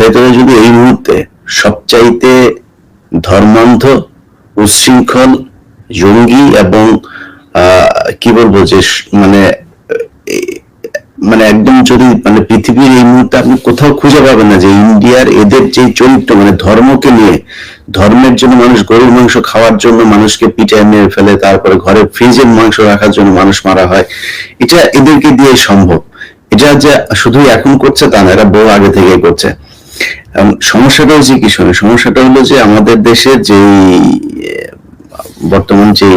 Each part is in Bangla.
ভেতরে যদি এই মুহূর্তে সবচাইতে ধর্মান্ধ, উচ্ছৃঙ্খল, জঙ্গি এবং কি বলব যে মানে মানে একদম যদি মানে পৃথিবীর এই মুহূর্তে আপনি কোথাও খুঁজে পাবেন না যে ইন্ডিয়ার এদের যে চরিত্র মানে ধর্মকে নিয়ে, ধর্মের জন্য মানুষ গরুর মাংস খাওয়ার জন্য মানুষকে পিটায় মেরে ফেলে, তারপরে ঘরে ফ্রিজের মাংস রাখার জন্য মানুষ মারা হয়, এটা এদেরকে দিয়ে সম্ভব। এটা যে শুধু এখন করছে তা না, এরা বহু আগে থেকে করছে। সমস্যাটা হচ্ছে কি শোনে সমস্যাটা হলো যে আমাদের দেশের যে বর্তমান যে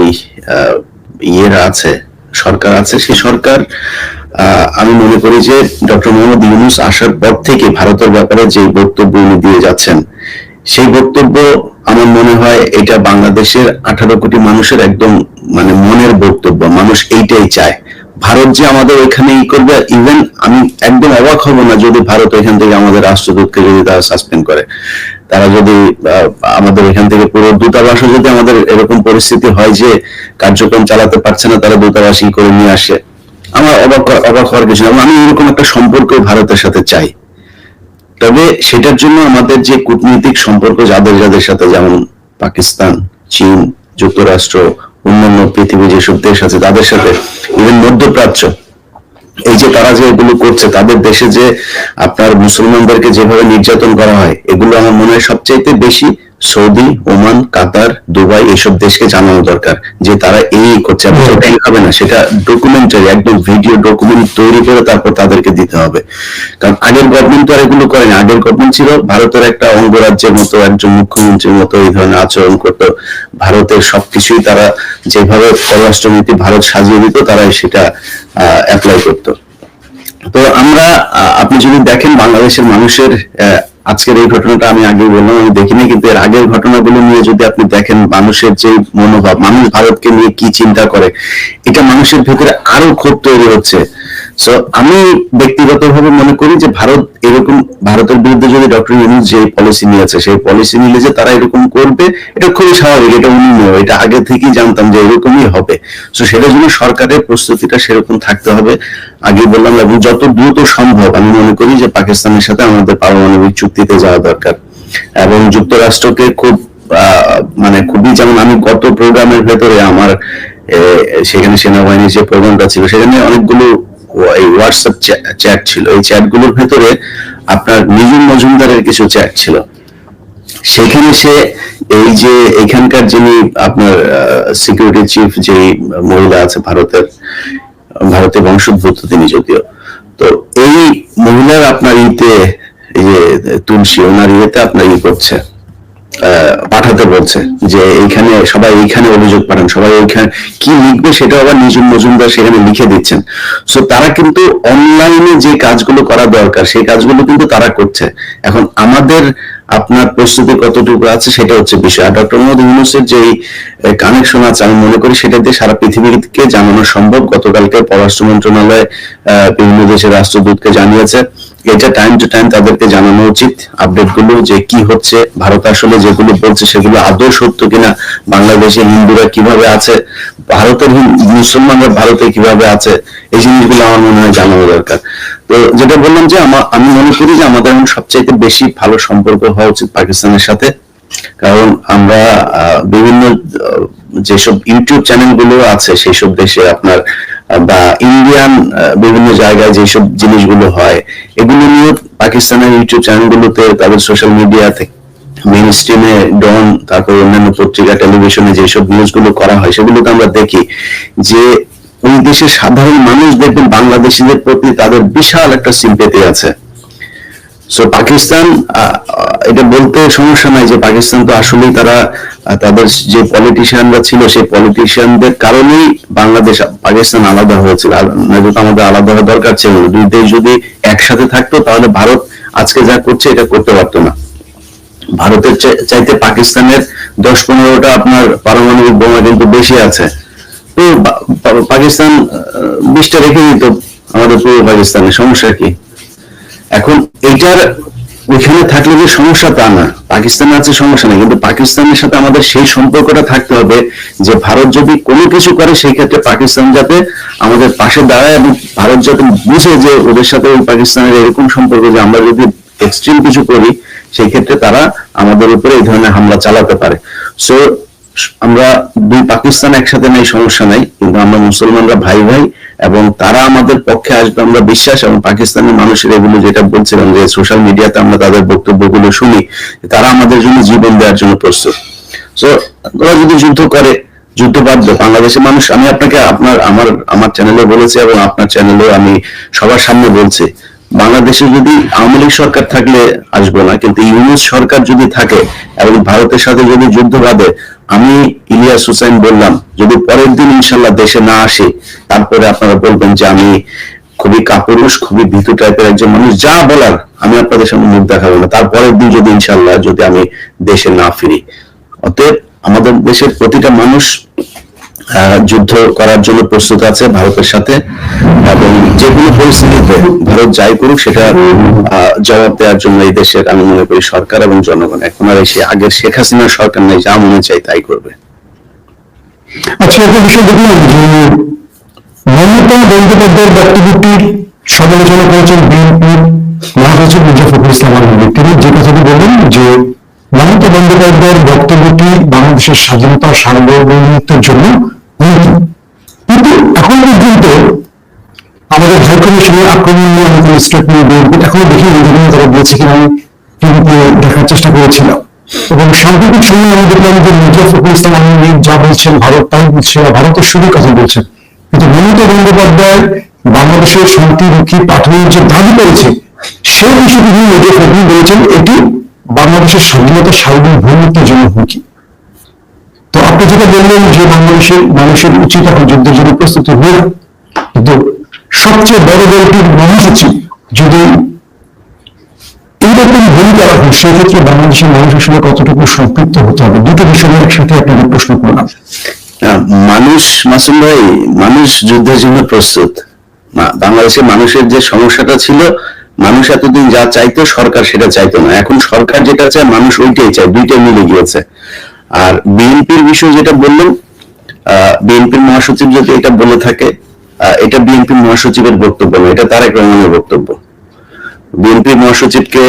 ইয়েরা আছে, সরকার আছে, সেই সরকার আমি মনে করি যে ডক্টর মোহাম্মদ ইউনুস আসার পর থেকে ভারতের ব্যাপারে যে বক্তব্য উনি দিয়ে যাচ্ছেন, সেই বক্তব্য আমার মনে হয় এটা বাংলাদেশের আঠারো কোটি মানুষের একদম মানে মনের বক্তব্য, মানুষ এইটাই চায়। ভারত যে আমাদের ওইখানে ই করবে ইভেন আমি একদম অবাক হব না যদি ভারত ওইখান থেকে আমাদের রাষ্ট্রদূতকে যদি তারা সাসপেন্ড করে। তারা যদি আমাদের এখান থেকে পুরো দূতাবাসও যদি আমাদের এরকম পরিস্থিতি হয় যে কার্যক্রম চালাতে পারছে না, তারা দূতাবাস করে নিয়ে আসে। আমার অবাক অবাক হওয়ার কিছু না। আমি এরকম একটা সম্পর্ক ভারতের সাথে চাই। তবে সেটার জন্য আমাদের যে কূটনৈতিক সম্পর্ক যাদের যাদের সাথে যেমন পাকিস্তান, চীন, যুক্তরাষ্ট্র অন্যান্য পৃথিবী যেসব দেশ আছে, তাদের সাথে ইভেন মধ্যপ্রাচ্য, এই যে তারা যে এগুলো করছে, তাদের দেশে যে আপনার মুসলমানদেরকে যেভাবে নির্যাতন করা হয়, এগুলো আমার মনে হয় সবচাইতে বেশি সৌদি, ওমান, কাতার, দুবাই এসব দেশকে জানানো দরকার, যে তারা এই করছে। হবে না, সেটা ডকুমেন্টারি একদম ভিডিও ডকুমেন্ট তৈরি করে তারপর তাদেরকে দিতে হবে। কারণ আগের গভর্নমেন্ট তো আর এগুলো করেনি। আগের গভর্নমেন্ট ছিল ভারতের একটা অঙ্গরাজ্যের মতো, একজন মুখ্যমন্ত্রীর মতো এই ধরনের আচরণ করতো। ভারতের সবকিছুই তারা যেভাবে পররাষ্ট্রনীতি ভারত সাজিয়ে দিত, তারাই সেটা অ্যাপ্লাই করতো। তো আমরা আপনি যদি দেখেন বাংলাদেশের মানুষের আজকের এই ঘটনাটা আমি আগে বললাম, আমি দেখিনি, কিন্তু এর আগের ঘটনাগুলো নিয়ে যদি আপনি দেখেন মানুষের যে মনোভাব, মানুষ ভারতকে নিয়ে কি চিন্তা করে, এটা মানুষের ভেতরে আরও ক্ষোভ তৈরি হচ্ছে। সো আমি ব্যক্তিগতভাবে মনে করি যে ভারত এরকম, ভারতের বিরুদ্ধে ডক্টর ইউনুস যে পলিসি নিয়েছে সেই পলিসি নিলে যে তারা এরকম করবে, এটা খুবই স্বাভাবিক, এটা উনি নয় এটা আগে থেকেই জানতাম যে এরকমই হবে। তো সেটার জন্য সরকারের প্রস্তুতিটা সেরকম থাকতে হবে। আগে বললাম, এবং যত দ্রুত সম্ভব, আমি মনে করি যে পাকিস্তানের সাথে আমাদের পারমাণবিক চুক্তিতে যাওয়া দরকার। এবং যুক্তরাষ্ট্রকে খুব মানে খুবই যেমন আমি গত প্রোগ্রামের ভেতরে আমার সেখানে সেনাবাহিনীর যে প্রোগ্রামটা ছিল, সেখানে অনেকগুলো এই হোয়াটসঅ্যাপ চ্যাট ছিল। এই চ্যাটগুলোর ভেতরে আপনার মজুমদারের কিছু চ্যাট ছিল। সেখানে সে এই যে এখানকার যিনি আপনার সিকিউরিটি চিফ যে মহিলা আছে ভারতের ভারতের বংশোদ্ভূত তিনি যদিও। তো এই মহিলার আপনার ইতে এই যে তুলসী, ওনার ইয়েতে আপনার ই করছে। পাঠাতে বলছে যে এইখানে সবাই এইখানে অভিযোগ পাঠান, সবাই ওইখানে কি লিখবে সেটা আবার নিজুম মজুমদার সেখানে লিখে দিচ্ছেন। সো তারা কিন্তু অনলাইনে যে কাজগুলো করা দরকার, সেই কাজগুলো কিন্তু তারা করছে। এখন আমাদের আপনার প্রস্তুতি কতটুকু আছে সেটা হচ্ছে বিষয়। আর ডক্টর মোহাম্মদ ইউনুসের যে কানেকশন আছে, আমি মনে করি সেটা দিয়ে সারা পৃথিবীকে জানানো সম্ভব। গতকালকে পররাষ্ট্র মন্ত্রণালয় বিভিন্ন দেশের রাষ্ট্রদূতকে জানিয়েছে। এটা টাইম টু টাইম তাদেরকে জানানো উচিত আপডেটগুলো যে কি হচ্ছে। ভারত আসলে যেগুলো বলছে সেগুলো আদৌ সত্য কিনা বাংলাদেশে হিন্দুরা কীভাবে আছে, ভারতের মুসলমানরা ভারতে কীভাবে আছে, এই জিনিসগুলো আমার মনে হয় জানানো দরকার। তো যেটা বললাম যে আমি মনে করি যে আমাদের সবচাইতে বেশি ভালো সম্পর্ক হওয়া উচিত পাকিস্তানের সাথে। কারণ আমরা বিভিন্ন যেসব ইউটিউব চ্যানেলগুলো আছে সেই সব দেশে আপনার বা ইন্ডিয়ান বিভিন্ন জায়গায় যেসব জিনিসগুলো হয়, এগুলো নিয়ে পাকিস্তানের ইউটিউব চ্যানেলগুলোতে, তাদের সোশ্যাল মিডিয়াতে মেইন স্ট্রিমে ডন, তারপর অন্যান্য পত্রিকা, টেলিভিশনে যেসব নিউজগুলো করা হয়, সেগুলোতে আমরা দেখি যে ওই দেশের সাধারণ মানুষ দেখবেন, বাংলাদেশিদের প্রতি তাদের বিশাল একটা সিম্পেতি আছে। সো পাকিস্তান এটা বলতে সমস্যা নাই যে পাকিস্তান তো আসলেই তারা তাদের যে পলিটিশিয়ানরা ছিল, সেই পলিটিশিয়ানদের কারণেই বাংলাদেশ, পাকিস্তান আলাদা হয়েছিল। নয়তো আমাদের আলাদা হওয়া দরকার ছিল দুই দেশ যদি একসাথে থাকতো, তাহলে ভারত আজকে যা করছে, এটা করতে পারতো না। ভারতের চাইতে পাকিস্তানের দশ পনেরোটা আপনার পারমাণবিক বোমা কিন্তু বেশি আছে। পাকিস্তান বিশটা রেখে দিত আমাদের পূর্ব পাকিস্তানে সমস্যা কি? এখন এইটার ওইখানে থাকলে যে সমস্যা তা না। পাকিস্তানে আছে সমস্যা নেই, কিন্তু পাকিস্তানের সাথে আমাদের সেই সম্পর্কটা থাকতে হবে যে ভারত যদি কোনো কিছু করে, সেই ক্ষেত্রে পাকিস্তান যাতে আমাদের পাশে দাঁড়ায় এবং ভারত যাতে বুঝে যে ওদের সাথে পাকিস্তানের এরকম সম্পর্ক যে আমরা যদি এক্সট্রিম কিছু করি, সেই ক্ষেত্রে তারা আমাদের উপরে এই ধরনের হামলা চালাতে পারে। সো আমরা দুই পাকিস্তান একসাথে নেই, সমস্যা নাই। কিন্তু আমরা মুসলমানরা ভাই ভাই এবং তারা আমাদের পক্ষে আসবে, আমরা বিশ্বাস এবং পাকিস্তানের মানুষের এগুলো যেটা বলছিলাম যে সোশ্যাল মিডিয়াতে আমরা তাদের বক্তব্যগুলো শুনি তারা আমাদের জন্য জীবন দেওয়ার জন্য প্রস্তুত। সো ওরা যদি যুদ্ধ করে, যুদ্ধ বাধ্য বাংলাদেশের মানুষ, আমি আপনাকে আপনার, আমার আমার চ্যানেলে বলেছি এবং আপনার চ্যানেলে আমি সবার সামনে বলছি বাংলাদেশে যদি আওয়ামী লীগ সরকার থাকলে আসব না, কিন্তু ইউনুস সরকার যদি থাকে এবং ভারতের সাথে যদি যুদ্ধ বাঁধে, আমি ইলিয়াস হুসাইন বললাম, যদি পরের দিন ইনশাল্লাহ দেশে না আসি, তারপরে আপনারা বলবেন যে আমি খুবই কাপুরুষ, খুবই ভীতু টাইপের একজন মানুষ, যা বলার আমি আপনাদের সামনে মুখ দেখাবো না। তারপরের দিন যদি ইনশাল্লাহ যদি আমি দেশে না ফিরি। অতএব আমাদের দেশের প্রতিটা মানুষ যুদ্ধ করার জন্য প্রস্তুত আছে ভারতের সাথে। এবং যে কোনো পরিস্থিতিতে ভারত যাই করুক, সেটা জবাব দেওয়ার জন্য এই দেশের, আমি মনে করি, সরকার এবং জনগণ। এখন আর এসে আগের শেখ হাসিনার সরকার নেই, যা মনে চাই তাই করবে। আচ্ছা একটা বিষয় মমতা বন্দ্যোপাধ্যায়ের বক্তব্যটির সমালোচনা করেছেন বিএনপির মহাসচিব মির্জা ইসলাম তিনি যে কথাটি বললেন যে মমতা বন্দ্যোপাধ্যায়ের বক্তব্যটি বাংলাদেশের স্বাধীনতা, সার্বভৌমত্বের জন্য কিন্তু এখন পর্যন্ত আমাদের হাই কমিশনের আক্রমণ নিয়ে আমি কোনো স্টেটমেন্ট এখনও দেখি তারা কিনা আমি দেখার চেষ্টা করেছিলাম। এবং সাম্প্রতিক সময় আমি দেখলাম যে ফখরুল ইসলাম যা বলছেন, ভারত তাই বলছে ভারতের শুরুর কথা বলছেন। কিন্তু মমতা বন্দ্যোপাধ্যায় বাংলাদেশের শান্তিরক্ষী পাঠানোর যে দাবি করেছে, সেই বিষয়টি নিয়ে ফখরুল বলেছেন, এটি বাংলাদেশের স্বাধীনতা সার্বভৌমত্বের জন্য হুমকি। তো আপনি যেটা বললেন যে বাংলাদেশের মানুষের উচিত এখন যুদ্ধের জন্য প্রস্তুতি হোক কিন্তু সবচেয়ে বড় দলটির মহাসচিব যদি এইরকম ভূমিকা রাখেন সেক্ষেত্রে বাংলাদেশের মানুষের সঙ্গে কতটুকু সম্পৃক্ত হতে হবে? দুটো বিষয় একসাথে আপনাদের প্রশ্ন করলাম। মানুষ, মাসুম ভাই, মানুষ যুদ্ধের জন্য প্রস্তুত। বাংলাদেশের মানুষের যে সমস্যাটা ছিল, মানুষ এতদিন যা চাইতো সরকার সেটা চাইতো না। এখন সরকার যেটা চায়, মানুষ ওইটাই চায়, দুইটাই মিলে গিয়েছে। আর বিএনপির বিষয়ে যেটা বললেন বিএনপির মহাসচিব যদি এটা বলে থাকে এটা বিএনপির মহাসচিবের বক্তব্য না, এটা তারেক রহমানের বক্তব্য। বিএনপি মহাসচিবকে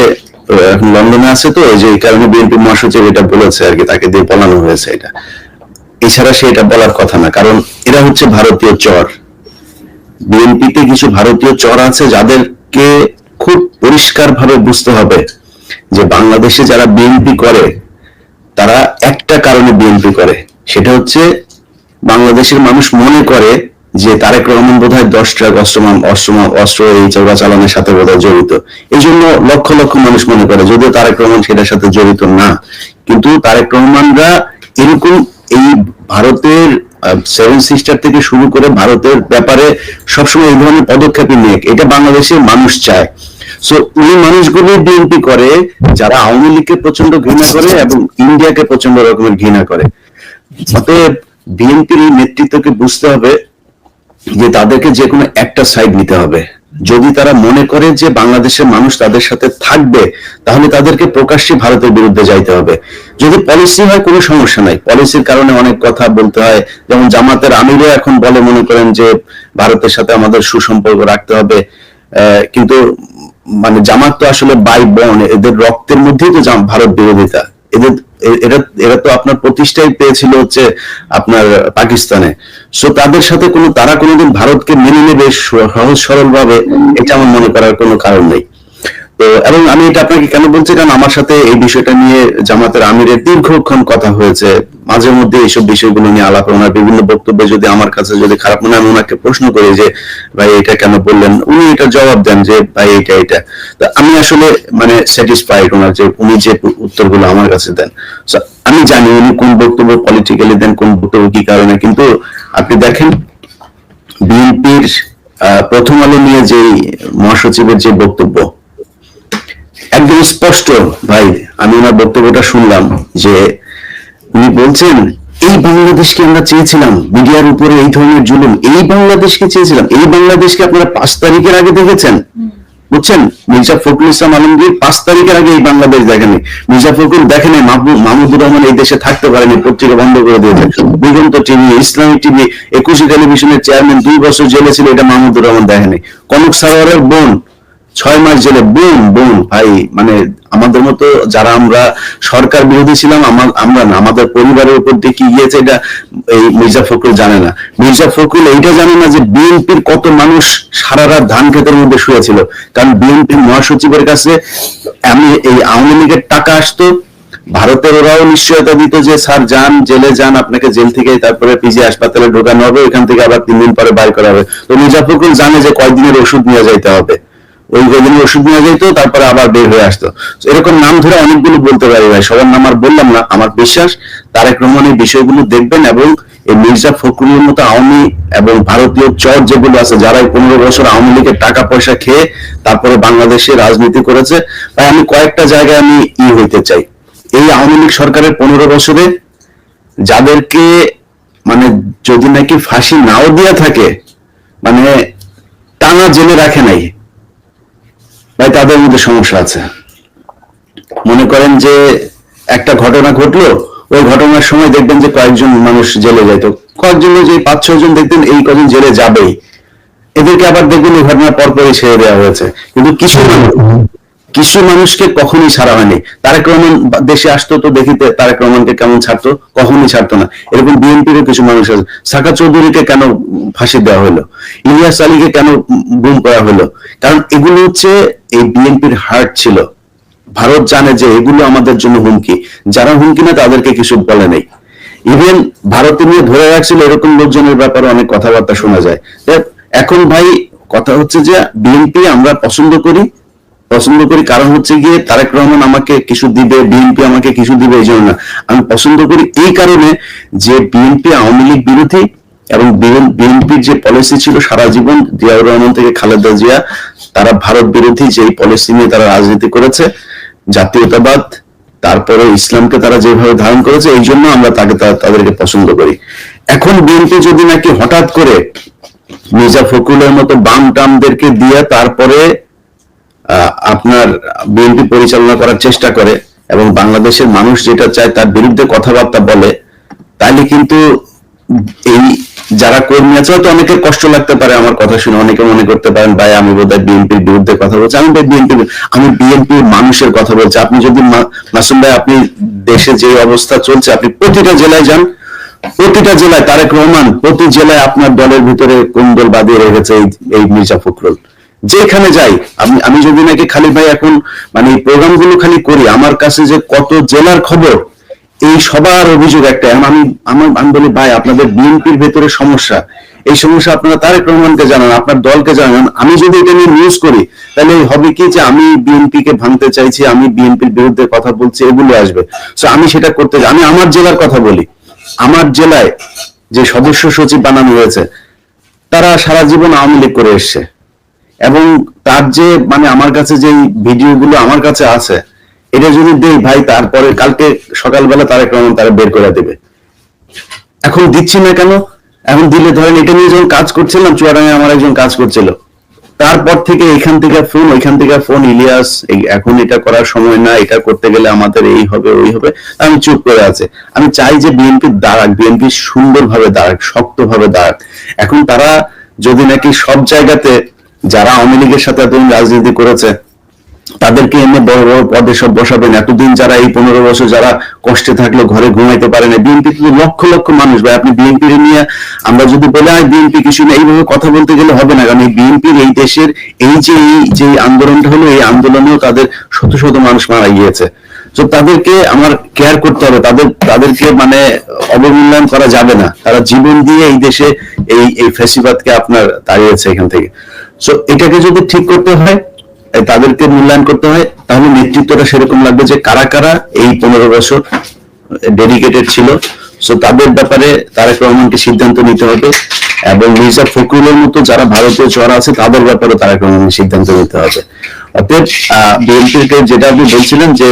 এখন লন্ডনে আছে তো যে কারণে বিএনপি মহাসচিব এটা বলেছে আর কি, তাকে দিয়ে বলানো হয়েছে এটা। এছাড়া সে এটা বলার কথা না, কারণ এরা হচ্ছে ভারতীয় চর। বিএনপিতে কিছু ভারতীয় চর আছে যাদেরকে খুব পরিষ্কার ভাবে বুঝতে হবে যে বাংলাদেশে যারা বিএনপি করে তারা একটা কারণে বিএনপি করে, সেটা হচ্ছে বাংলাদেশের মানুষ মনে করে যে তারেক রহমান বোধ হয় দশ ট্রাক অস্ত্র অস্ত্র এই চৌরা এই চৌরাচালানের সাথে বোধ জড়িত। এই জন্য লক্ষ লক্ষ মানুষ মনে করে, যদিও তারেক রহমান সেটার সাথে জড়িত না। কিন্তু তারেক রহমানরা এরকম এই ভারতের সেভেন সিস্টার থেকে শুরু করে ভারতের ব্যাপারে সবসময় এই ধরনের পদক্ষেপই নিয়ে, এটা বাংলাদেশের মানুষ চায়। সো ওই মানুষগুলো বিএনপি করে, যারা আওয়ামী লীগকে প্রচণ্ড ঘৃণা করে এবং ইন্ডিয়াকে প্রচণ্ড রকমের ঘৃণা করে। অতএব বিএনপির এই নেতৃত্বকে বুঝতে হবে যে তাদেরকে যে কোনো একটা সাইড নিতে হবে। যদি তারা মনে করে যে বাংলাদেশের মানুষ তাদের সাথে থাকবে, তাহলে তাদেরকে প্রকাশ্যে ভারতের বিরুদ্ধে যাইতে হবে। যদি পলিসি হয়, কোনো সমস্যা নাই। পলিসির কারণে অনেক কথা বলতে হয়। যেমন জামাতের আমিরও এখন বলে মনে করেন যে, ভারতের সাথে আমাদের সুসম্পর্ক রাখতে হবে। কিন্তু মানে জামাত তো আসলে বাই বন এদের রক্তের মধ্যেই তো ভারত বিরোধিতা। এদের, এরা এরা তো আপনার প্রতিষ্ঠাই পেয়েছিল হচ্ছে আপনার পাকিস্তানে। সো তাদের সাথে কোনো, তারা কোনোদিন ভারতকে মেনে নেবে সহজ সরল ভাবে এটা আমার মনে করার কোনো কারণ নেই। তো, এবং আমি এটা আপনাকে কেন বলছি? কারণ আমার সাথে এই বিষয়টা নিয়ে জামাতের আমিরের দীর্ঘক্ষণ কথা হয়েছে। মাঝে মধ্যে এইসব বিষয়গুলো নিয়ে আলাপ ওনার বিভিন্ন বক্তব্যে যদি আমার কাছে যদি খারাপ মনে হয়, আমি ওনাকে প্রশ্ন করি যে, ভাই, এটা কেন বললেন? উনি এটা জবাব দেন যে, ভাই, এটা এটা। তো আমি আসলে মানে স্যাটিসফাইড ওনার যে, উনি যে উত্তরগুলো আমার কাছে দেন। আমি জানি উনি কোন বক্তব্য পলিটিক্যালি দেন, কোন বক্তব্য কি কারণে, কিন্তু আপনি দেখেন, বিএনপির প্রথম আলো নিয়ে যে মহাসচিবের যে বক্তব্য, একদম স্পষ্ট, ভাই, আমি ওনার বক্তব্যটা শুনলাম যে উনি বলছেন, এই বাংলাদেশকে আমরা চেয়েছিলাম, মিডিয়ার উপরে এই ধরনের জুলুম, এই বাংলাদেশকে চেয়েছিলাম, এই বাংলাদেশকে আপনারা পাঁচ তারিখের আগে দেখেছেন? বুঝছেন? মির্জা ফখরুল ইসলাম আলমগীর পাঁচ তারিখের আগে এই বাংলাদেশ দেখেনি মির্জা ফখরুল দেখেনি মাহমুদুর রহমান এই দেশে থাকতে পারেনি, পত্রিকা বন্ধ করে দিয়েছে। দিগন্ত টিভি ইসলামিক টিভি, একুশে টেলিভিশনের চেয়ারম্যান দুই বছর জেলে ছিল, এটা মাহমুদুর রহমান দেখেনি কনক সারোয়ারের বোন ছয় মাস জেলে, বুম বুম, ভাই মানে আমাদের মতো যারা আমরা সরকার বিরোধী ছিলাম আমরা না, আমাদের পরিবারের উপর দিয়ে কি গিয়েছে এটা এই মির্জা ফখরুল জানে না। মির্জা ফখরুল এইটা জানে না যে বিএনপির কত মানুষ সারা রাত ধান ক্ষেতের মধ্যে শুয়েছিল। কারণ বিএনপির মহাসচিবের কাছে আমি এই আওয়ামী লীগের টাকা আসতো, ভারতের ওরাও নিশ্চয়তা দিত যে, স্যার, যান, জেলে যান, আপনাকে জেল থেকে তারপরে পিজি হাসপাতালে ঢোকানো হবে, ওইখান থেকে আবার তিন দিন পরে বাইর করা হবে। তো মির্জা ফখরুল জানে যে কয়দিনের ওষুধ নিয়ে যাইতে হবে। ওই কয়দিনের ওষুধ নিয়ে যেত তারপরে আবার বের হয়ে আসতো। এরকম নাম ধরে অনেকগুলো বলতে পারি ভাই, সবার নাম আর বললাম না, আমার বিশ্বাস তারেক রহমান এই বিষয়গুলো দেখবেন এবং এই মির্জা ফখরুলের মতো আওয়ামী এবং ভারতীয় চর যেগুলো আছে, যারা পনেরো বছর আওয়ামী লীগের টাকা পয়সা খেয়ে তারপরে বাংলাদেশে রাজনীতি করেছে তাই আমি কয়েকটা জায়গায় আমি ই হইতে চাই। এই আওয়ামী লীগ সরকারের পনেরো বছরে যাদেরকে মানে যদি নাকি ফাঁসি নাও দিয়া থাকে মানে টানা জেলে রাখে নাই ভাই, তাদের মধ্যে সমস্যা আছে। মনে করেন যে একটা ঘটনা ঘটলো, ওই ঘটনার সময় দেখবেন যে কয়েকজন মানুষ জেলে যাইতো কয়েকজন যে পাঁচ ছয় জন দেখবেন এই কজন জেলে যাবেই। এদেরকে আবার দেখবেন এই ঘটনার পরপরই ছেড়ে দেওয়া হয়েছে। কিন্তু কিছু মানুষ কিছু মানুষকে কখনই ছাড়া হয়নি। তারেক রহমান দেশে আসতো তো দেখিতে তারেক রহমানকে কেমন ছাড়তো? কখনোই ছাড়তো না। এরকম বিএনপিরও কিছু মানুষ আছে। সাকা চৌধুরীকে কেন ফাঁসি দেওয়া হলো? ইলিয়াস আলীকে কেন গুম করা হলো? কারণ এগুলো হচ্ছে, এই বিএনপির হার্ট ছিল। ভারত জানে যে এগুলো আমাদের জন্য হুমকি। যারা হুমকি না তাদেরকে কিছু বলে নেই। ইভেন ভারতে নিয়ে ধরে রাখছিল এরকম লোকজনের ব্যাপারে অনেক কথাবার্তা শোনা যায়। এখন ভাই, কথা হচ্ছে যে বিএনপি আমরা পছন্দ করি পছন্দ করি কারণ হচ্ছে গিয়ে তারেক রহমান আমাকে কিছু দিবে বিএনপি আমাকে কিছু দিবে, এই জন্য না। আমি পছন্দ করি এই কারণে যে বিএনপি আওয়ামী লীগ বিরোধী এবং বিএনপির যে পলিসি ছিল সারা জীবন, জিয়াউর রহমান থেকে খালেদা জিয়া, তারা ভারত বিরোধী যে পলিসি নিয়ে তারা রাজনীতি করেছে, জাতীয়তাবাদ, তারপরে ইসলামকে তারা যেভাবে ধারণ করেছে, এই জন্য আমরা তাকে তাদেরকে পছন্দ করি। এখন বিএনপি যদি নাকি হঠাৎ করে মির্জা ফখরুলের মতো বাম টামদেরকে দিয়ে তারপরে আপনার বিএনপি পরিচালনা করার চেষ্টা করে এবং বাংলাদেশের মানুষ যেটা চায় তার বিরুদ্ধে কথাবার্তা বলে, তাহলে কিন্তু এই যারা কর্মী আছে, হয়তো অনেকের কষ্ট লাগতে পারে আমার কথা শুনে, অনেকে মনে করতে পারেন, ভাই, আমি বোধহয় বিএনপির বিরুদ্ধে কথা বলছি। আমি বিএনপি আমি বিএনপির মানুষের কথা বলছি। আপনি যদি মাসুম ভাই, আপনি দেশে যে অবস্থা চলছে, আপনি প্রতিটা জেলায় যান। প্রতিটা জেলায় তারেক রহমান প্রতি জেলায় আপনার দলের ভিতরে কোন দল বাদিয়ে রেখেছে এই মির্জা ফখরুল। যেখানে যাই, আমি আমি যদি নাকি খালি ভাই এখন মানে প্রোগ্রামগুলো খালি করি, আমার কাছে যে কত জেলার খবর, এই সবার অভিযোগ একটা আমি আমার আমি বলি, ভাই, আপনাদের বিএনপির ভেতরে সমস্যা। এই সমস্যা আপনারা তারেক রহমানকে জানান, আপনার দলকে জানান। আমি যদি এটা নিয়ে নিউজ করি, তাহলে হবে কি যে আমি বিএনপি কে ভাঙতে চাইছি, আমি বিএনপির বিরুদ্ধে কথা বলছি, এগুলো আসবে। তো আমি সেটা করতে আমি আমার জেলার কথা বলি। আমার জেলায় যে সদস্য সচিব বানানো হয়েছে, তারা সারা জীবন আওয়ামী লীগ করে এসছে। এবং তার যে মানে আমার কাছে যে ভিডিওগুলো আমার কাছে আছে, এটা যদি দেই ভাই, তারপরে কালকে সকালবেলা তারেক রহমান তারা বের করে দেবে। এখন দিচ্ছি না কেন? এখন দিলে ধরেন এটা নিয়ে যখন কাজ করছিলাম, চুয়াডাঙ্গায় আমার একজন কাজ করছিল। তারপর থেকে এখান থেকে ফোন, ওইখান থেকে ফোন, ইলিয়াস এখন এটা করার সময় না, এটা করতে গেলে আমাদের এই হবে, ওই হবে। আমি চুপ করে আছে। আমি চাই যে বিএনপি দাঁড়াক, বিএনপি সুন্দরভাবে দাঁড়াক, শক্তভাবে দাঁড়াক। এখন তারা যদি নাকি সব জায়গাতে যারা আওয়ামী লীগের সাথে এতদিন রাজনীতি করেছে, তাদেরকে এনে বড় বড় পদে সব বসাবেন। এতদিন যারা এই পনেরো বছর যারা কষ্টে থাকল, ঘরে ঘুমাইতে পারে না বিএনপি কিন্তু লক্ষ লক্ষ মানুষ, ভাই, আপনি বিএনপি নিয়ে আমরা যদি বলে হয় বিএনপি কিছু না এইভাবে কথা বলতে গেলে হবে না। কারণ এই বিএনপির এই দেশের এই যে এই যে আন্দোলনটা হলো, এই আন্দোলনেও তাদের শত শত মানুষ মারা গিয়েছে। তো তাদেরকে আমার কেয়ার করতে হবে। তাদের, তাদেরকে মানে অবমূল্যায়ন করা যাবে না। তারা জীবন দিয়ে এই দেশে এই এই ফেসিবাদকে আপনার দাঁড়িয়েছে এখান থেকে। তো এটাকে যদি ঠিক করতে হয় তাদেরকে মূল্যায়ন করতে হয়, তাহলে নেতৃত্বটা সেরকম লাগবে যে কারা কারা এই পনেরো বছর ডেডিকেটেড ছিল। সো তাদের ব্যাপারে তারেক রহমানকে সিদ্ধান্ত নিতে হবে এবং মির্জা ফখরুলের মতো যারা ভারতীয় চড়া আছে, তাদের ব্যাপারে তারেক রহমানকে সিদ্ধান্ত নিতে হবে। অতএব বিএনপির যেটা আপনি বলছিলেন যে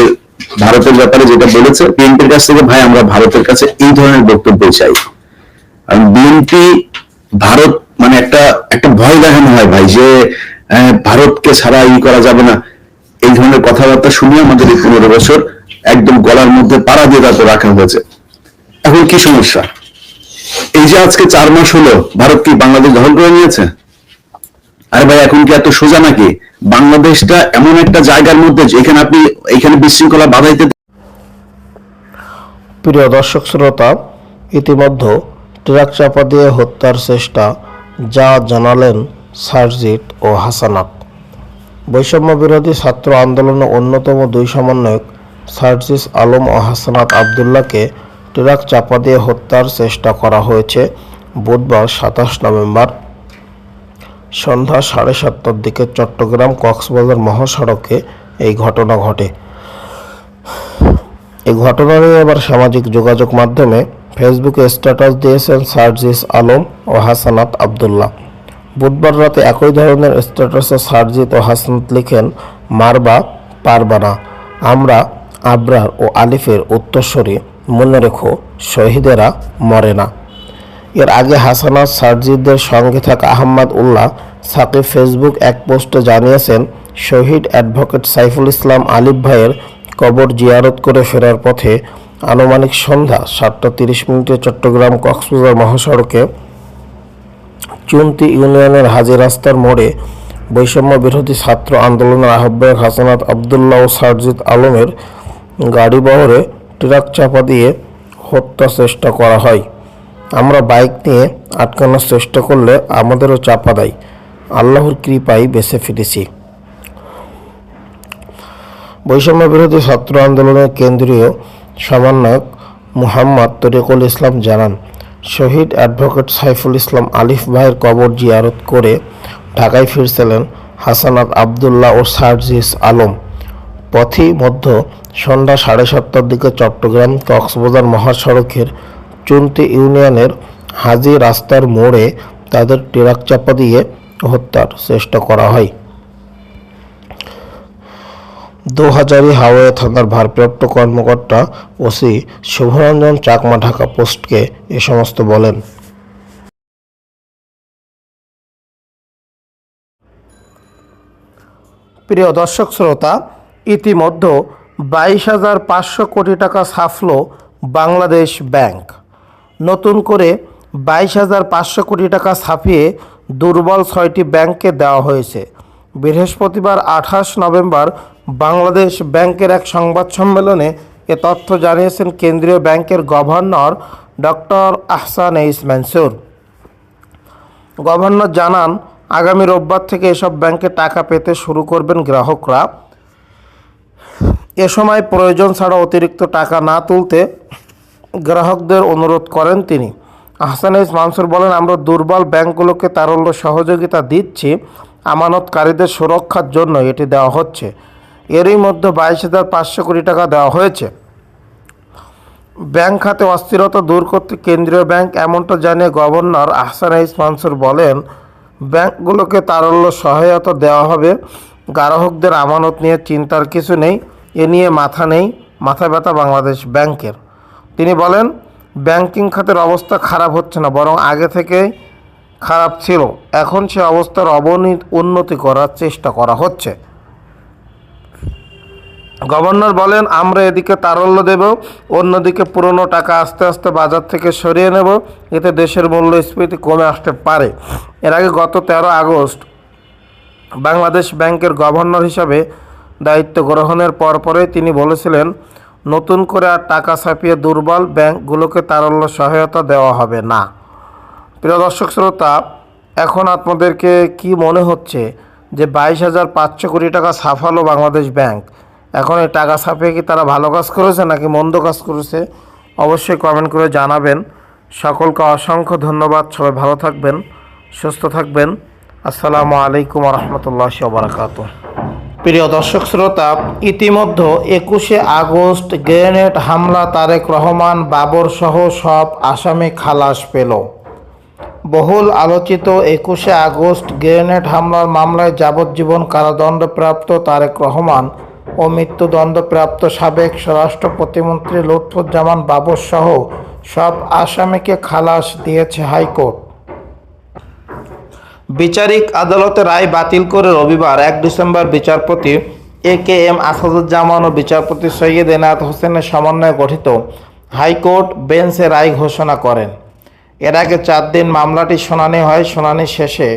ভারতের ব্যাপারে যেটা বলেছে, বিএনপির কাছ থেকে, ভাই, আমরা ভারতের কাছে এই ধরনের বক্তব্য চাই। আর বিএনপি ভারত মানে একটা একটা ভয় দেখানো হয় ভাই যে ভারতকে ছাড়া ই করা যাবে না। এই ধরনের কথাবার্তা শুনে আমাদের এই পনেরো বছর একদম গলার মধ্যে পাড়া দিয়ে তারপর রাখা হয়েছে। এখন কি সমস্যা? এই যে আজকে চার মাস হলো, ভারত কি বাংলাদেশ দখল করে নিয়েছে? আরে ভাই, এখন কি এত সোজা নাকি? বাংলাদেশটা এমন একটা জায়গার মধ্যে যেখানে আপনি এখানে বিশৃঙ্খলা বাধাইতে প্রিয় দর্শক শ্রোতা, ইতিমধ্যে ট্রাক চাপা দিয়ে হত্যার চেষ্টা যা জানালেন সারজিৎ ও হাসানাত বৈষম্য বিরোধী ছাত্র আন্দোলনের অন্যতম দুই সমন্বয়ক সার্জিস আলম ও হাসানাত আবদুল্লাহকে ট্রাক চাপা দিয়ে হত্যার চেষ্টা করা হয়েছে বুধবার সাতাশ নভেম্বর। সন্ধ্যা সাড়ে সাতটার দিকে চট্টগ্রাম কক্সবাজার মহাসড়কে এই ঘটনা ঘটে। এই ঘটনা নিয়ে এবার সামাজিক যোগাযোগ মাধ্যমে ফেসবুকে স্ট্যাটাস দিয়েছেন সার্জিস আলম ও হাসানাত আবদুল্লাহ। বুধবার রাতে একই ধরনের স্ট্যাটাসে সার্জিত ও হাসানাত লিখেন, মারবা, পারবা না। আমরা, আবরার ও আলিফের উত্তরস্বরী মনে রেখো, শহীদেরা মরে না। এর আগে হাসানাত সার্জিদের সঙ্গে থাকা আহমদ উল্লাহ সাকিব ফেসবুক এক পোস্টে জানিয়েছেন, শহীদ অ্যাডভোকেট সাইফুল ইসলাম আলিফ ভাইয়ের কবর জিয়ারত করে ফেরার পথে আনুমানিক সন্ধ্যা সাতটা তিরিশ মিনিটে চট্টগ্রাম কক্সবাজার মহাসড়কে চুনতি ইউনিয়নের হাজি রাস্তার মোড়ে বৈষম্য বিরোধী ছাত্র আন্দোলনের আহ্বায়ক হাসানাত আবদুল্লাহ ও সারজিদ আলমের গাড়ি বহরে ট্রাক চাপা দিয়ে হত্যা চেষ্টা করা হয়। আমরা বাইক নিয়ে আটকানোর চেষ্টা করলে আমাদেরও চাপা দেয়। আল্লাহর কৃপায় বেঁচে ফিরেছি। বৈষম্য বিরোধী ছাত্র আন্দোলনের কেন্দ্রীয় সমন্বয়ক মুহাম্মদ তরিকুল ইসলাম জানান, শহীদ অ্যাডভোকেট সাইফুল ইসলাম আলিফ ভাইয়ের কবর জিয়ারত করে ঢাকায় ফিরছিলেন হাসানাত আবদুল্লাহ ও সার্জিস আলম। পথি মধ্য সন্ধ্যা সাড়ে সাতটার দিকে চট্টগ্রাম কক্সবাজার মহাসড়কের চুনতি ইউনিয়নের হাজি রাস্তার মোড়ে তাদের ট্রাক চাপা দিয়ে হত্যার চেষ্টা করা হয়। দোহাজারি হাওয়া থানার ভারপ্রাপ্ত কর্মকর্তা ওসি শুভরঞ্জন চাকমা ঢাকা পোস্টকে এ সমস্ত বলেন। প্রিয় দর্শক শ্রোতা, ইতিমধ্যে বাইশ হাজার পাঁচশো কোটি টাকা ছাপল বাংলাদেশ ব্যাংক। নতুন করে বাইশ হাজার পাঁচশো কোটি টাকা ছাপিয়ে দুর্বল ছয়টি ব্যাংককে দেওয়া হয়েছে। বৃহস্পতিবার আঠাশ নভেম্বর বাংলাদেশ ব্যাংকের এক সংবাদ সম্মেলনে এ তথ্য জানিয়েছেন কেন্দ্রীয় ব্যাংকের governor doctor Ahsan H Mansur. Governor জানান, আগামী রোববার থেকে এসব ব্যাংকে টাকা পেতে শুরু করবেন গ্রাহকরা। এ সময় প্রয়োজন ছাড়া অতিরিক্ত টাকা না তুলতে গ্রাহকদের অনুরোধ করেন তিনি। আহসান এইস মানসুর বলেন, আমরা দুর্বল ব্যাংকগুলোকে তারল্য সহযোগিতা দিচ্ছি, আমানতকারীদের সুরক্ষার জন্য এটি দেওয়া হচ্ছে। এরই মধ্যে বাইশ হাজার পাঁচশো কোটি টাকা দেওয়া হয়েছে। ব্যাংক খাতে অস্থিরতা দূর করতে কেন্দ্রীয় ব্যাংক এমনটা জানিয়ে গভর্নর আহসান আহসানাইস মানসুর বলেন, ব্যাংকগুলোকে তারল্য সহায়তা দেওয়া হবে। গ্রাহকদের আমানত নিয়ে চিন্তার কিছু নেই, এ নিয়ে মাথা নেই, মাথা ব্যথা বাংলাদেশ ব্যাংকের। তিনি বলেন, ব্যাংকিং খাতের অবস্থা খারাপ হচ্ছে না, বরং আগে থেকেই খারাপ ছিল। এখন সে অবস্থার অবনীত, উন্নতি করার চেষ্টা করা হচ্ছে। গভর্নর বলেন, আমরা এদিকে তারল্য দেব, অন্যদিকে পুরনো টাকা আস্তে আস্তে বাজার থেকে সরিয়ে নেব। এতে দেশের মূল্যস্ফীতি কমে আসতে পারে। এর আগে গত তেরো আগস্ট বাংলাদেশ ব্যাংকের গভর্নর হিসাবে দায়িত্ব গ্রহণের পরপরই তিনি বলেছিলেন, নতুন করে আর টাকা ছাপিয়ে দুর্বল ব্যাংকগুলোকে তারল্য সহায়তা দেওয়া হবে না। প্রিয় দর্শক শ্রোতা, এখন আপনাদেরকে কি মনে হচ্ছে যে বাইশ হাজার পাঁচশো কোটি টাকা ছাপালো বাংলাদেশ ব্যাংক এখন এই টাকা ছাপিয়ে কি তারা ভালো কাজ করেছে নাকি মন্দ কাজ করেছে, অবশ্যই কমেন্ট করে জানাবেন। সকলকে অসংখ্য ধন্যবাদ, সবাই ভালো থাকবেন, সুস্থ থাকবেন। আসসালামু আলাইকুম রহমতুল্লাহ বারাকাত প্রিয় দর্শক শ্রোতা, ইতিমধ্যে একুশে আগস্ট গ্রেনেড হামলা তারেক রহমান, বাবর সহ সব আসামি খালাস পেল। বহুল আলোচিত একুশে আগস্ট গ্রেনেড হামলার মামলায় যাবজ্জীবন কারাদণ্ডপ্রাপ্ত তারেক রহমান ও মৃত্যুদণ্ডপ্রাপ্ত সাবেক স্বরাষ্ট্র প্রতিমন্ত্রী লুৎফুজ্জামান বাবর সহ সব আসামিকে খালাস দিয়েছে হাইকোর্ট। বিচারিক আদালতে রায় বাতিল করে রবিবার এক ডিসেম্বর বিচারপতি এ কে এম আসাদুজ্জামান ও বিচারপতি সৈয়দ এনায়েত হোসেনের সমন্বয়ে গঠিত হাইকোর্ট বেঞ্চে রায় ঘোষণা করেন। এর আগে চার দিন মামলাটি শুনানি হয়। শুনানি শেষে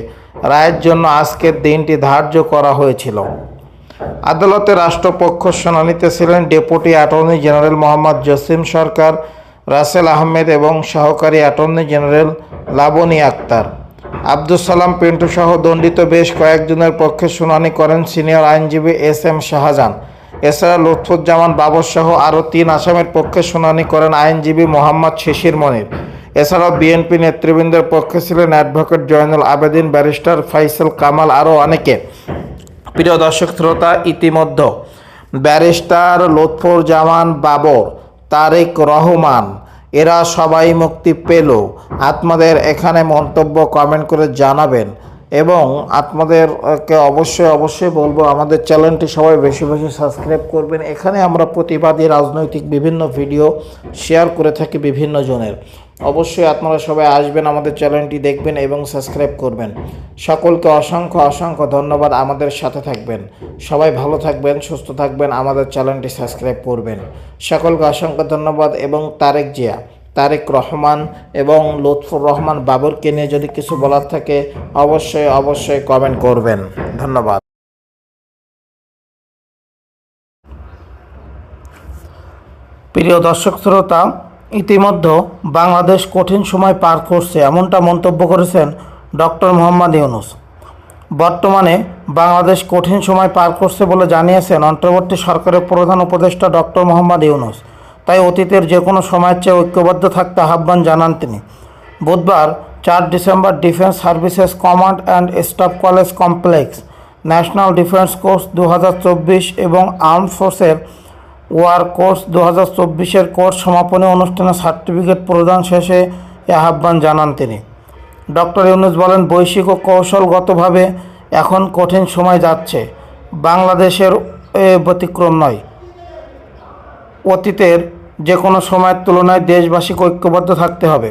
রায়ের জন্য আজকের দিনটি ধার্য করা হয়েছিল। আদালতে রাষ্ট্রপক্ষ শুনানিতে ছিলেন deputy attorney general Mohammad Jasim Sarkar, Rasel Ahmed এবং সহকারী অ্যাটর্নি জেনারেল লাবনী আক্তার। আব্দুল সালাম পিন্টু সহ দণ্ডিত বেশ কয়েকজনের পক্ষে শুনানি করেন সিনিয়র আইনজীবী এস এম শাহজাহান। এছাড়া লুৎফুজ্জামান বাবর সহ আরও তিন আসামের পক্ষে শুনানি করেন আইনজীবী মোহাম্মদ শিশির মনির। এছাড়াও বিএনপি নেতৃবৃন্দের পক্ষে ছিলেন অ্যাডভোকেট জয়নুল আবেদিন, ব্যারিস্টার ফাইসাল কামাল আরও অনেকে। প্রিয় দর্শক শ্রোতা, ইতিমধ্যে ব্যারিস্টার লুৎফর জামান বাবর, তারেক রহমান, এরা সবাই মুক্তি পেল। আপনাদের এখানে মন্তব্য কমেন্ট করে জানাবেন এবং আপনাদেরকে অবশ্যই অবশ্যই বলব, আমাদের চ্যানেলটি সবাই বেশি বেশি সাবস্ক্রাইব করবেন। এখানে আমরা প্রতিবাদী রাজনৈতিক বিভিন্ন ভিডিও শেয়ার করে থাকি বিভিন্ন জনের। অবশ্যই আপনারা সবাই আসবেন, আমাদের চ্যানেলটি দেখবেন এবং সাবস্ক্রাইব করবেন। সকলকে অসংখ্য অসংখ্য ধন্যবাদ আমাদের সাথে থাকবেন। সবাই ভালো থাকবেন, সুস্থ থাকবেন, আমাদের চ্যানেলটি সাবস্ক্রাইব করবেন। সকলকে অসংখ্য ধন্যবাদ এবং তারেক জিয়া, তারেক রহমান এবং লুৎফুর রহমান বাবরকে নিয়ে যদি কিছু বলার থাকে, অবশ্যই অবশ্যই কমেন্ট করবেন। ধন্যবাদ। প্রিয় দর্শক, শ্রোতা ইতিমধ্যে বাংলাদেশ কঠিন সময় পার করছে এমনটা মন্তব্য করেছেন ডক্টর মোহাম্মদ ইউনুস। বর্তমানে বাংলাদেশ কঠিন সময় পার করছে বলে জানিয়েছেন অন্তর্বর্তী সরকারের প্রধান উপদেষ্টা ডক্টর মোহাম্মদ ইউনুস। তাই অতীতের যে কোনো সময়ের চেয়ে ঐক্যবদ্ধ থাকতে আহ্বান জানান তিনি। বুধবার চার December defence services command and staff college complex national defence course দু হাজার চব্বিশ এবং আর্ম ফোর্সের ওয়ার কোর্স দু হাজার চব্বিশের কোর্স সমাপনী অনুষ্ঠানে সার্টিফিকেট প্রদান শেষে এ আহ্বান জানান তিনি। ডক্টর ইউনুস বলেন, বৈশ্বিক ও কৌশলগতভাবে এখন কঠিন সময় যাচ্ছে। বাংলাদেশের ব্যতিক্রম নয়। অতীতের যে কোনো সময়ের তুলনায় দেশবাসীকে ঐক্যবদ্ধ থাকতে হবে।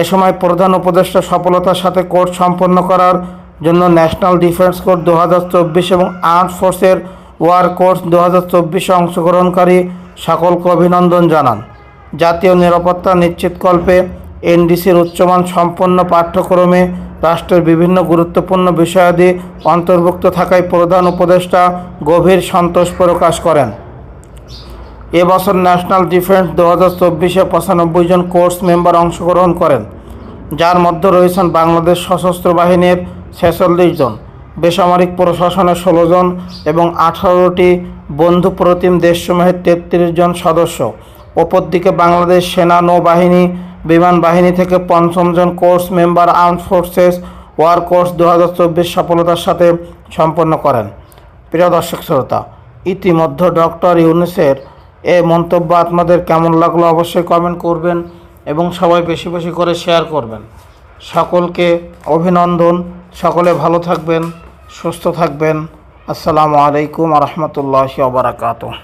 এ সময় প্রধান উপদেষ্টা সফলতার সাথে কোর্স সম্পন্ন করার জন্য ন্যাশনাল ডিফেন্স কোর্স দু এবং আর্ম ফোর্সের ওয়ার কোর্স দু হাজার চব্বিশে অংশগ্রহণকারী সকলকে অভিনন্দন জানান। জাতীয় নিরাপত্তা নিশ্চিতকল্পে এনডিসির উচ্চমান সম্পন্ন পাঠ্যক্রমে রাষ্ট্রের বিভিন্ন গুরুত্বপূর্ণ বিষয়াদি অন্তর্ভুক্ত থাকায় প্রধান উপদেষ্টা গভীর সন্তোষ প্রকাশ করেন। এবছর ন্যাশনাল ডিফেন্স দু হাজার চব্বিশে পঁচানব্বই জন কোর্স মেম্বার অংশগ্রহণ করেন, যার মধ্যে রয়েছেন বাংলাদেশ সশস্ত্র বাহিনীর ছেচল্লিশ জন। বেসামরিক প্রশাসনের ষোলো জন এবং আঠারোটি বন্ধু প্রতিম দেশসমূহের তেত্রিশ জন সদস্য। অপরদিকে বাংলাদেশ সেনা নৌবাহিনী, বিমান বাহিনী থেকে পঞ্চম জন course member arm forces war course দু হাজার চব্বিশ সফলতার সাথে সম্পন্ন করেন। প্রিয় দর্শক শ্রোতা, ইতিমধ্যে ডক্টর ইউনুসের এ মন্তব্য আপনাদের কেমন লাগল অবশ্যই কমেন্ট করবেন এবং সবাই বেশি বেশি করে শেয়ার করবেন। সকলকে অভিনন্দন। সকলে ভালো থাকবেন সুস্থ থাকবেন। আসসালামু আলাইকুম রহমতুল্লাহ ওবরাকাতুহ